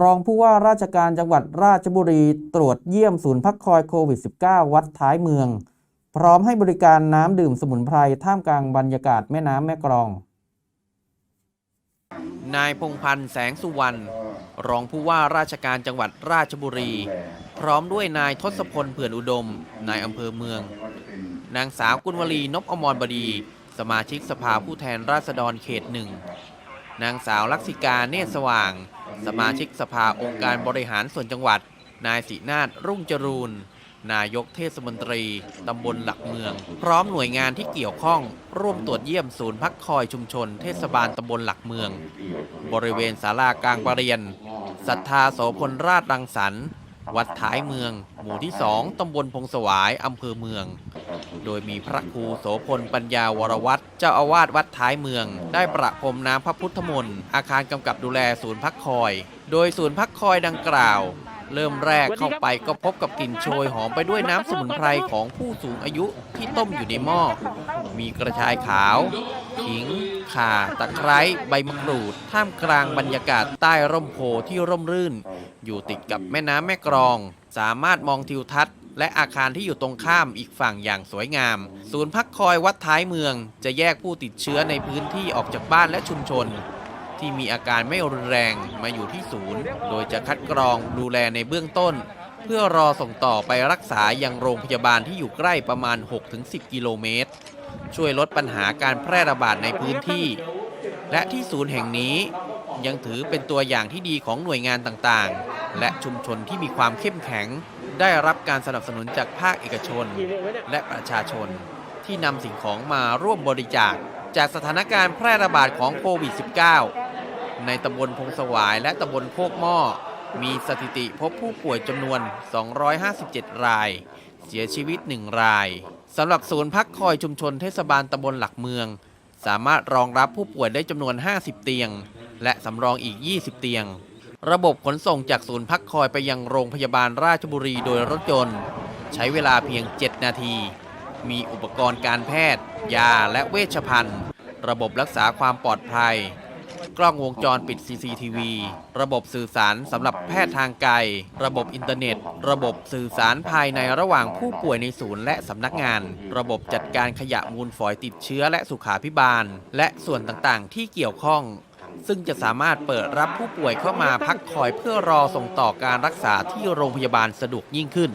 รองผู้ว่าราชการจังหวัดราชบุรีตรวจเยี่ยมศูนย์พักคอยโควิด -19 วัดท้ายเมือง พร้อมให้บริการน้ำดื่มสมุนไพรท่ามกลางบรรยากาศแม่น้ำแม่กลอง นายพงพันธ์แสงสุวรรณรองผู้ว่าราชการจังหวัดราชบุรี พร้อมด้วยนายทศพลเผื่อนอุดม นายอำเภอเมือง นางสาวกุลวลีนพอมรบดี สมาชิกสภาผู้แทนราษฎรเขตหนึ่งนางสาวลักษิกาเนตรสว่าง สมาชิกสภาองค์การบริหารส่วนจังหวัด นายสีนาถรุ่งจรูน นายกเทศมนตรี ตำบลหลักเมือง พร้อมหน่วยงานที่เกี่ยวข้อง ร่วมตรวจเยี่ยมศูนย์พักคอยชุมชน เทศบาลตำบลหลักเมือง บริเวณศาลากลางประเรียนศรัทธาโสพลราชรังสรรค์ วัดท้ายเมือง หมู่ที่สองตำบลพงสวายอำเภอเมือง โดยมีพระครูโสพลปัญญาวรวัตรเจ้าอาวาสวัดท้ายเมือง ได้ประพรมน้ำพระพุทธมนต์อาคารกำกับดูแลศูนย์พักคอย โดยศูนย์พักคอยดังกล่าว เริ่มแรกเข้าไปก็พบกับกลิ่นโชยหอมไปด้วยน้ำสมุนไพรของผู้สูงอายุที่ต้มอยู่ในหม้อ มีกระชายขาวขิง ข่า ตะไคร้ใบมะกรูด ท่ามกลางบรรยากาศใต้ร่มโพที่ร่มรื่น อยู่ติดกับแม่น้ำแม่กรอง สามารถมองทิวทัศน์ และอาคารที่อยู่ตรงข้ามอีกฝั่งอย่างสวยงาม ศูนย์พักคอยวัดท้ายเมือง จะแยกผู้ติดเชื้อในพื้นที่ออกจากบ้านและชุมชน ที่มีอาการไม่รุนแรงมาอยู่ที่ศูนย์ โดยจะคัดกรองดูแลในเบื้องต้น เพื่อรอส่งต่อไปรักษายังโรงพยาบาลที่อยู่ใกล้ประมาณ 6-10 กิโลเมตร ช่วยลดปัญหาการแพร่ระบาดในพื้นที่ และที่ศูนย์แห่งนี้ยังถือเป็นตัวอย่างที่ดีของหน่วยงานต่างๆ และชุมชนที่มีความเข้มแข็ง ได้รับการสนับสนุนจากภาคเอกชน และประชาชนที่นำสิ่งของมาร่วมบริจาค จากสถานการณ์แพร่ระบาดของโควิด -19 ในตำบลพงสวายและตำบลโคกหม้อ มีสถิติพบผู้ป่วยจำนวน 257 ราย เสียชีวิต 1 ราย สำหรับศูนย์พักคอยชุมชนเทศบาลตำบลหลักเมือง สามารถรองรับผู้ป่วยได้จำนวน 50 เตียง และสำรองอีก 20 เตียง ระบบขนส่งจากศูนย์พักคอยไปยังโรงพยาบาลราชบุรีโดยรถยนต์ ใช้เวลาเพียง 7 นาที มีอุปกรณ์การแพทย์ ยาและเวชภัณฑ์ ระบบรักษาความปลอดภัย กล้องวงจรปิด CCTV ระบบสื่อสารสำหรับแพทย์ทางไกล ระบบอินเทอร์เน็ต ระบบสื่อสารภายในระหว่างผู้ป่วยในศูนย์และสำนักงาน ระบบจัดการขยะมูลฝอยติดเชื้อและสุขาพิบาล และส่วนต่างๆ ที่เกี่ยวข้อง ซึ่งจะสามารถเปิดรับผู้ป่วยเข้ามาพักคอยเพื่อรอส่งต่อการรักษาที่โรงพยาบาลสะดวกยิ่งขึ้น